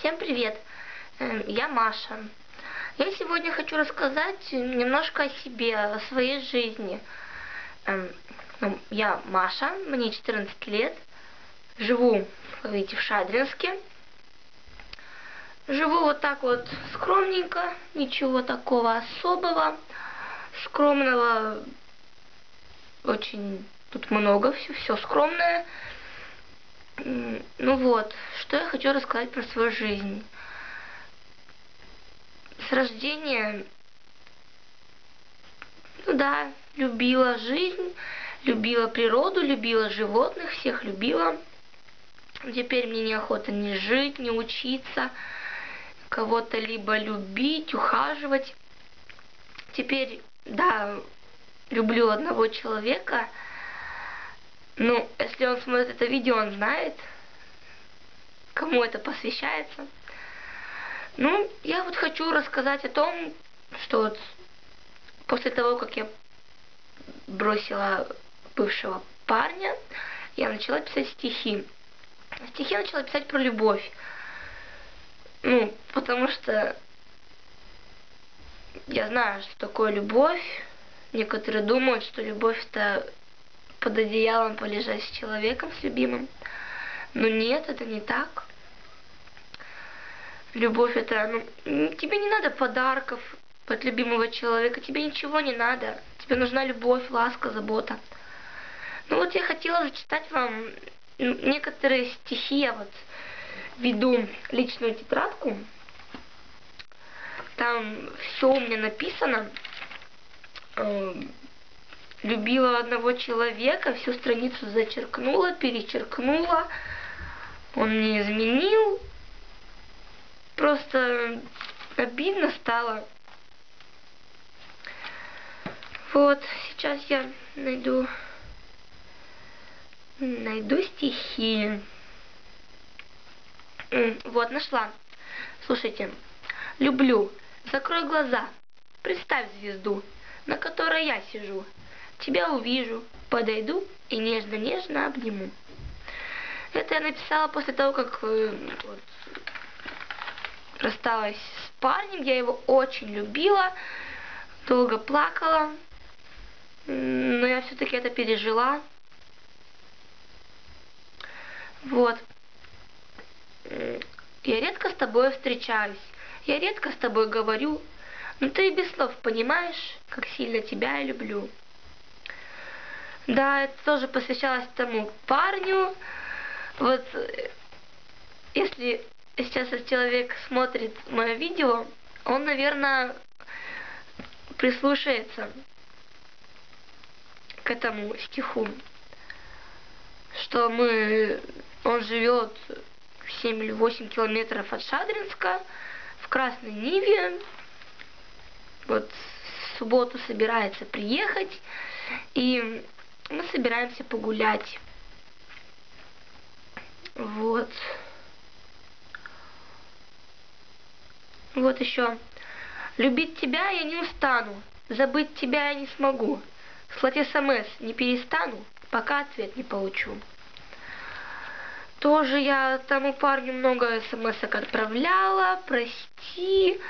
Всем привет! Эм, я Маша. Я сегодня хочу рассказать немножко о себе, о своей жизни. Эм, ну, я Маша, мне 14 лет. Живу, как видите, в Шадринске. Живу вот так вот скромненько, ничего такого особого. Скромного очень тут много, все, все скромное. Ну вот, что я хочу рассказать про свою жизнь. С рождения, ну да, любила жизнь, любила природу, любила животных, всех любила. Теперь мне неохота ни жить, ни учиться, кого-то либо любить, ухаживать. Теперь, да, люблю одного человека – ну, если он смотрит это видео, он знает, кому это посвящается. Ну, я вот хочу рассказать о том, что вот после того, как я бросила бывшего парня, я начала писать стихи. Стихи начала писать про любовь. Ну, потому что я знаю, что такое любовь. Некоторые думают, что любовь это под одеялом полежать с человеком, с любимым. Но нет, это не так. Любовь это, ну, тебе не надо подарков от любимого человека, тебе ничего не надо. Тебе нужна любовь, ласка, забота. Ну вот я хотела зачитать вам некоторые стихи, я вот веду личную тетрадку. Там все у меня написано. Эм, любила одного человека, всю страницу зачеркнула, перечеркнула, он мне изменил. Просто обидно стало. Вот, сейчас я найду, найду стихи. Вот, нашла. Слушайте. Люблю. Закрой глаза. Представь звезду, на которой я сижу тебя увижу, подойду и нежно-нежно обниму. Это я написала после того, как э, вот, рассталась с парнем. Я его очень любила, долго плакала, но я все-таки это пережила. Вот. Я редко с тобой встречаюсь, я редко с тобой говорю, но ты и без слов понимаешь, как сильно тебя я люблю. Да, это тоже посвящалось тому парню. Вот если сейчас этот человек смотрит мое видео, он, наверное, прислушается к этому стиху, что мы, он живет 7 или 8 километров от Шадринска, в Красной Ниве, вот в субботу собирается приехать, и мы собираемся погулять. Вот. Вот еще. Любить тебя я не устану, забыть тебя я не смогу. Слать СМС не перестану, пока ответ не получу. Тоже я тому парню много смс отправляла, прости.